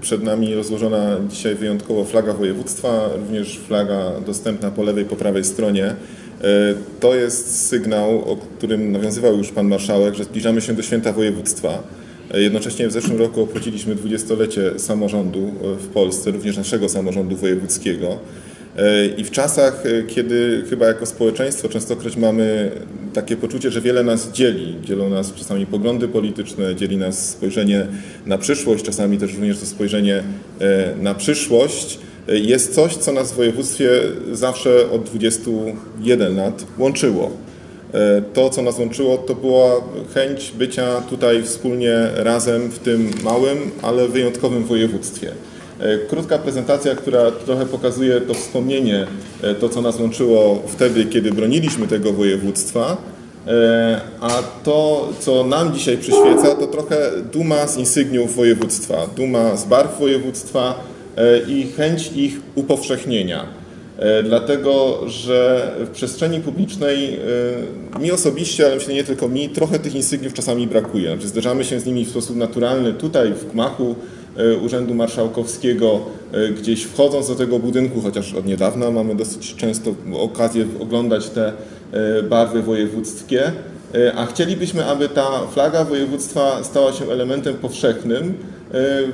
Przed nami rozłożona dzisiaj wyjątkowo flaga województwa, również flaga dostępna po lewej, po prawej stronie. E, To jest sygnał, o którym nawiązywał już Pan Marszałek, że zbliżamy się do święta województwa. E, Jednocześnie w zeszłym roku obchodziliśmy dwudziestolecie samorządu e, w Polsce, również naszego samorządu wojewódzkiego. I w czasach, kiedy chyba jako społeczeństwo częstokroć mamy takie poczucie, że wiele nas dzieli, dzielą nas czasami poglądy polityczne, dzieli nas spojrzenie na przyszłość, czasami też również to spojrzenie e, na przyszłość, e, jest coś, co nas w województwie zawsze od 21 lat łączyło. E, To, co nas łączyło, to była chęć bycia tutaj wspólnie razem w tym małym, ale wyjątkowym województwie. E, Krótka prezentacja, która trochę pokazuje to wspomnienie, e, to co nas łączyło wtedy, kiedy broniliśmy tego województwa. E, A to, co nam dzisiaj przyświeca, to trochę duma z insygniów województwa, duma z barw województwa i chęć ich upowszechnienia. Dlatego, że w przestrzeni publicznej mi osobiście, ale myślę nie tylko mi, trochę tych insygniów czasami brakuje. Znaczy zderzamy się z nimi w sposób naturalny tutaj w gmachu Urzędu Marszałkowskiego, e, gdzieś wchodząc do tego budynku, chociaż od niedawna mamy dosyć często okazję oglądać te e, barwy wojewódzkie, E, a chcielibyśmy, aby ta flaga województwa stała się elementem powszechnym e,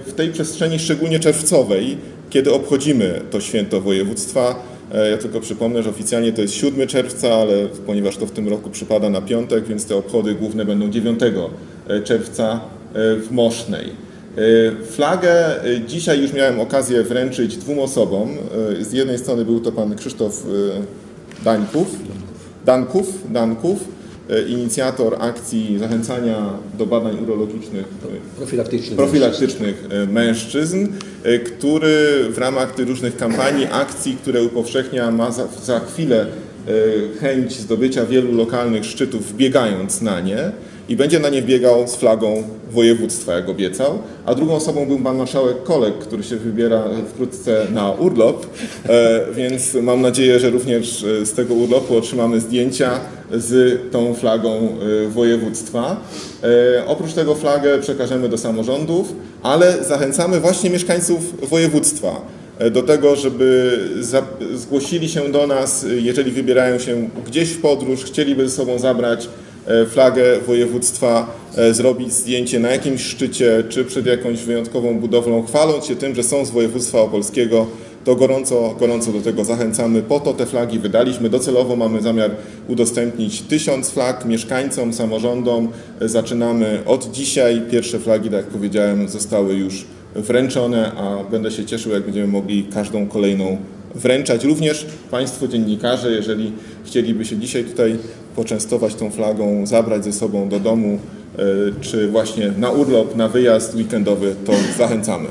w tej przestrzeni szczególnie czerwcowej, kiedy obchodzimy to święto województwa. E, Ja tylko przypomnę, że oficjalnie to jest 7 czerwca, ale ponieważ to w tym roku przypada na piątek, więc te obchody główne będą 9 czerwca e, w Mosznej. E, Flagę e, dzisiaj już miałem okazję wręczyć dwóm osobom. E, Z jednej strony był to pan Krzysztof Dańków, Danków, Danków, inicjator akcji zachęcania do badań urologicznych Profilaktyczny. profilaktycznych e, mężczyzn, który w ramach tych różnych kampanii, akcji, które upowszechnia, ma za, za chwilę chęć zdobycia wielu lokalnych szczytów, biegając na nie i będzie na nie biegał z flagą województwa, jak obiecał. A drugą osobą był pan marszałek Kolek, który się wybiera wkrótce na urlop, e, więc mam nadzieję, że również e, z tego urlopu otrzymamy zdjęcia z tą flagą e, województwa. Oprócz tego flagę przekażemy do samorządów, ale zachęcamy właśnie mieszkańców województwa do tego, żeby zgłosili się do nas, e, jeżeli wybierają się gdzieś w podróż, chcieliby ze sobą zabrać e, flagę województwa, e, zrobić zdjęcie na jakimś szczycie, czy przed jakąś wyjątkową budowlą, chwaląc się tym, że są z województwa opolskiego, to gorąco, gorąco do tego zachęcamy. Po to te flagi wydaliśmy. Docelowo mamy zamiar udostępnić tysiąc flag mieszkańcom, samorządom. E, Zaczynamy od dzisiaj. Pierwsze flagi, tak jak powiedziałem, zostały już wręczone, a będę się cieszył, jak będziemy mogli każdą kolejną wręczać. Również Państwo dziennikarze, jeżeli chcieliby się dzisiaj tutaj poczęstować tą flagą, zabrać ze sobą do domu, e, czy właśnie na urlop, na wyjazd weekendowy, to zachęcamy.